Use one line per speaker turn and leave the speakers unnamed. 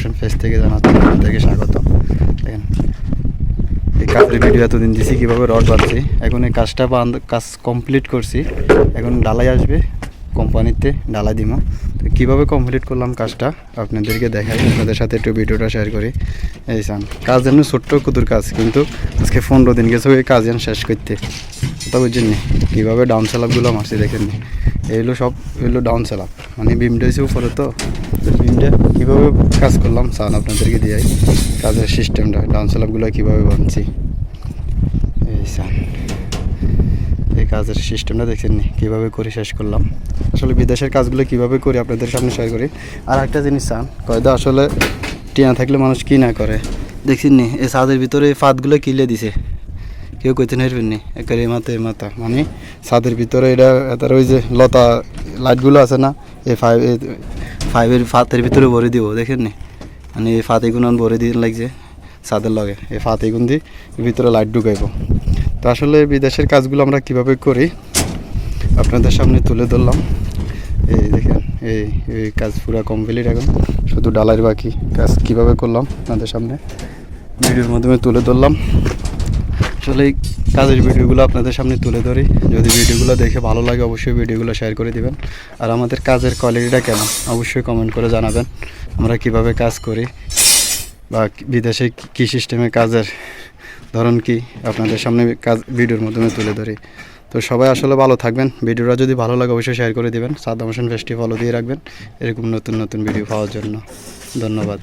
Motion face থেকে জানাচ্ছি আপনাদেরকে স্বাগত। দেখেন, এই কাজের ভিডিও এতদিন দিছি, কীভাবে রড বাঁধছি। এখন এই কাজটা কাজ কমপ্লিট করছি। এখন ডালাই আসবে, কোম্পানিতে ডালাই দিব তো কীভাবে কমপ্লিট করলাম কাজটা আপনাদেরকে দেখাই, আপনাদের সাথে একটু ভিডিওটা শেয়ার করি। এই সান কাজ যেন ছোট্ট কুতুর কাজ, কিন্তু আজকে পনেরো দিন গেছে ওই কাজ যেন শেষ করতে। তা বুঝছেন কীভাবে ডাউন স্যালাপগুলো মারছি দেখেন এইগুলো সব এগুলো ডাউন স্যালাপ মানে বিমটা হয়েছে উপরে তো। বিমটা কীভাবে কাজ করলাম সান আপনাদেরকে দিয়ে কাজের সিস্টেমটা ডাউন স্যালাপগুলো কীভাবে বানছি। এই সান এই কাজের সিস্টেমটা দেখছেন নি, কীভাবে করে শেষ করলাম। আসলে বিদেশের কাজগুলো কীভাবে করি আপনাদের সামনে শেয়ার করি। আর একটা জিনিস চান কয়দা আসলে টিয়া থাকলে মানুষ কী না করে। দেখছেন নি, এই ছাদের ভিতরে ফাঁদগুলো কিলে দিছে। কেউ কইতে নারবেন নি, একেবারে মাথা এই মাথা। মানে ছাদের ভিতরে এটা তার ওই যে লতা লাইটগুলো আছে না এই ফাইভ ফাইভের ফাতের ভিতরে ভরে দিব দেখেন নি মানে এই ফাতে গুণ ভরে দিয়ে লাগছে ছাদের লগে। এই ফাতে গুণ দিয়ে ভিতরে লাইট ঢুকাইব। তো আসলে বিদেশের কাজগুলো আমরা কীভাবে করি, আপনাদের সামনে তুলে ধরলাম। এই দেখেন, এই এই কাজ পুরো কমপ্লিট এখন। শুধু ডালার বাকি কাজ কীভাবে করলাম, আপনাদের সামনে? ভিডিওর মাধ্যমে তুলে ধরলাম। আসলে কাজের ভিডিওগুলো আপনাদের সামনে তুলে ধরি। যদি ভিডিওগুলো দেখে ভালো লাগে, অবশ্যই ভিডিওগুলো শেয়ার করে দিবেন। আর আমাদের কাজের কোয়ালিটিটা কেমন? অবশ্যই কমেন্ট করে জানাবেন। আমরা কীভাবে কাজ করি বা বিদেশে কি- সিস্টেমে কাজের ধরন কি, আপনাদের সামনে কাজ, ভিডিওর মাধ্যমে তুলে ধরি। তো সবাই আসলে ভালো থাকবেন। ভিডিওটা যদি ভালো লাগে, অবশ্যই শেয়ার করে দিবেন। সাদা মোশন ফেস্টি ফলো দিয়ে রাখবেন। এরকম নতুন নতুন ভিডিও পাওয়ার জন্য। ধন্যবাদ।